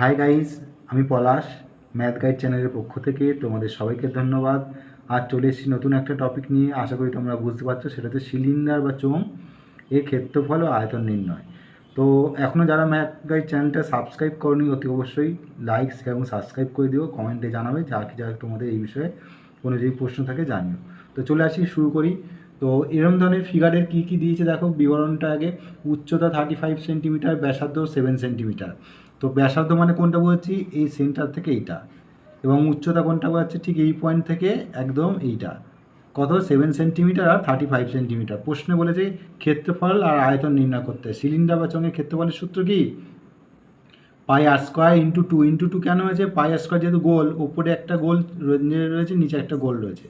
Hi guys আমি পলাশ math guide চ্যানেলের পক্ষ থেকে তোমাদের সবাইকে ধন্যবাদ। আর চলে এসেছি নতুন একটা টপিক নিয়ে। আশা করি তোমরা বুঝতে পারছ সেটা হচ্ছে সিলিন্ডার বা চোঙ এর ক্ষেত্রফল ও আয়তন নির্ণয়। তো এখনও যারা ম্যাথ গাইড চ্যানেলটা সাবস্ক্রাইব করনি, অতি অবশ্যই লাইক এবং সাবস্ক্রাইব করে দিও। কমেন্টে জানাবে, যা কি যা তোমাদের এই বিষয়ে কোনো যদি প্রশ্ন থাকে জানিও। তো চলে আসি, শুরু করি। তো এরম ধরনের ফিগারের কী কী দিয়েছে দেখো, বিবরণটা আগে। উচ্চতা থার্টি ফাইভ সেন্টিমিটার ব্যাসার্ধ সেভেন সেন্টিমিটার তো ব্যাসার্ধ মানে কোনটা বলছি? এই সেন্টার থেকে এইটা। এবং উচ্চতা কোনটা বোঝাচ্ছে ঠিক এই পয়েন্ট থেকে একদম এইটা। কত? সেভেন সেন্টিমিটার আর থার্টি ফাইভ সেন্টিমিটার প্রশ্নে বলেছে ক্ষেত্রফল আর আয়তন নির্ণয় করতে সিলিন্ডার বা চঙের ক্ষেত্রফলের সূত্র কি? Pi r square into two into two কেন হয়েছে? পাই আর স্কোয়ার যেহেতু গোল ওপরে একটা গোল রয়েছে, নিচে একটা গোল রয়েছে।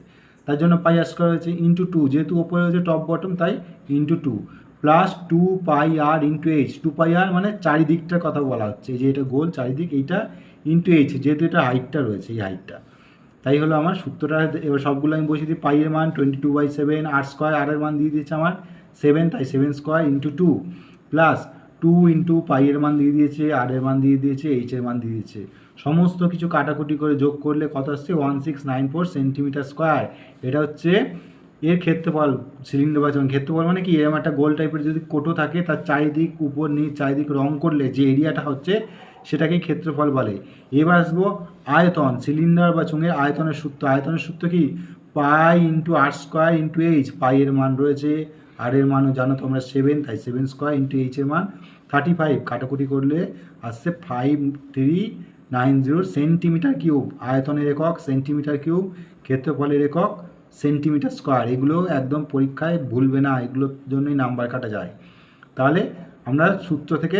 তার জন্য পাই আর স্কোয়ার হয়েছে ইন্টু টু যেহেতু ওপরে রয়েছে টপ বটম তাই into two plus two pi r into h two pi r মানে চারিদিকটার কথা বলা হচ্ছে, যে এটা গোল চারিদিক, এইটা ইন্টু এইচ যেহেতু এটা হাইটটা রয়েছে, এই হাইটটা তাই হলো আমার সূত্রটা, এবার সবগুলো আমি বসিয়ে দিই পাইয়ের মান twenty two by seven r square আরের মান দিয়ে দিয়েছে আমার সেভেন তাই seven square into two plus two into পাইয়ের মান দিয়ে দিয়েছে আর এর মান দিয়ে দিয়েছে এইচের মান দিয়ে দিয়েছে। সমস্ত কিছু কাটাকুটি করে যোগ করলে কত আসছে? One six nine four centimetre square এটা হচ্ছে এর ক্ষেত্রফল সিলিন্ডার বা ক্ষেত্রফল মানে কি? এরকম একটা গোল টাইপের যদি কোটো থাকে, তার চারিদিক উপর নিচ চারিদিক রং করলে যে এরিয়াটা হচ্ছে, সেটাকে ক্ষেত্রফল বলে। এবার আসব আয়তন সিলিন্ডার বা চোঙের আয়তনের সূত্র। আয়তনের সূত্র কি? Pi into r square into h পাইয়ের মান রয়েছে আর এর মানও জানো তোমরা সেভেন তাই সেভেন স্কোয়ার ইন্টু এইচের মান। থার্টি ফাইভ কাটাকুটি করলে আসছে five three nine zero centimetre cube আয়তনের একক সেন্টিমিটার কিউব ক্ষেত্রফলের একক। সেন্টিমিটার স্কোয়ার এগুলো একদম পরীক্ষায় ভুলবে না, এগুলোর জন্যই নাম্বার কাটা যায়। তাহলে আমরা সূত্র থেকে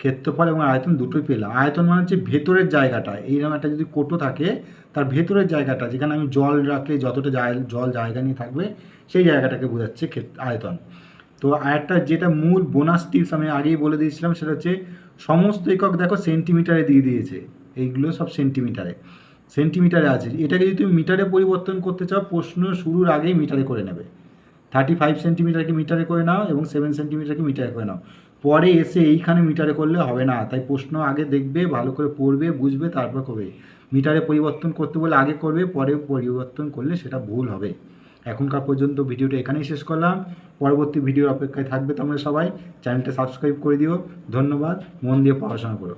ক্ষেত্রফল এবং আয়তন দুটোই পেলাম। আয়তন মানে হচ্ছে ভেতরের জায়গাটা। এইরকম একটা যদি কোটো থাকে, তার ভেতরের জায়গাটা, যেখানে আমি জল রাখলে যতটা জল জায়গা নিয়ে থাকবে, সেই জায়গাটাকে বোঝাচ্ছে আয়তন। তো আরেকটা যেটা মূল বোনাস টিপস আমি আগেই বলে দিয়েছিলাম, সেটা হচ্ছে সমস্ত একক দেখো সেন্টিমিটারে দিয়ে দিয়েছে। এইগুলো সব সেন্টিমিটারে সেন্টিমিটারে আছে। এটাকে যদি তুমি মিটারে পরিবর্তন করতে চাও, প্রশ্ন শুরুর আগেই মিটারে করে নেবে। থার্টি ফাইভ সেন্টিমিটারকে মিটারে করে নাও এবং সেভেন সেন্টিমিটারকে মিটারে করে নাও। পরে এসে এইখানে মিটারে করলে হবে না। তাই প্রশ্ন আগে দেখবে, ভালো করে পড়বে, বুঝবে, তারপর করবে। মিটারে পরিবর্তন করতে বলে আগে করবে, পরে পরিবর্তন করলে সেটা ভুল হবে। এখনকার পর্যন্ত ভিডিওটা এখানেই শেষ করলাম। পরবর্তী ভিডিওর অপেক্ষায় থাকবে তোমরা সবাই। চ্যানেলটা সাবস্ক্রাইব করে দিও। ধন্যবাদ। মন দিয়ে পড়াশোনা করো।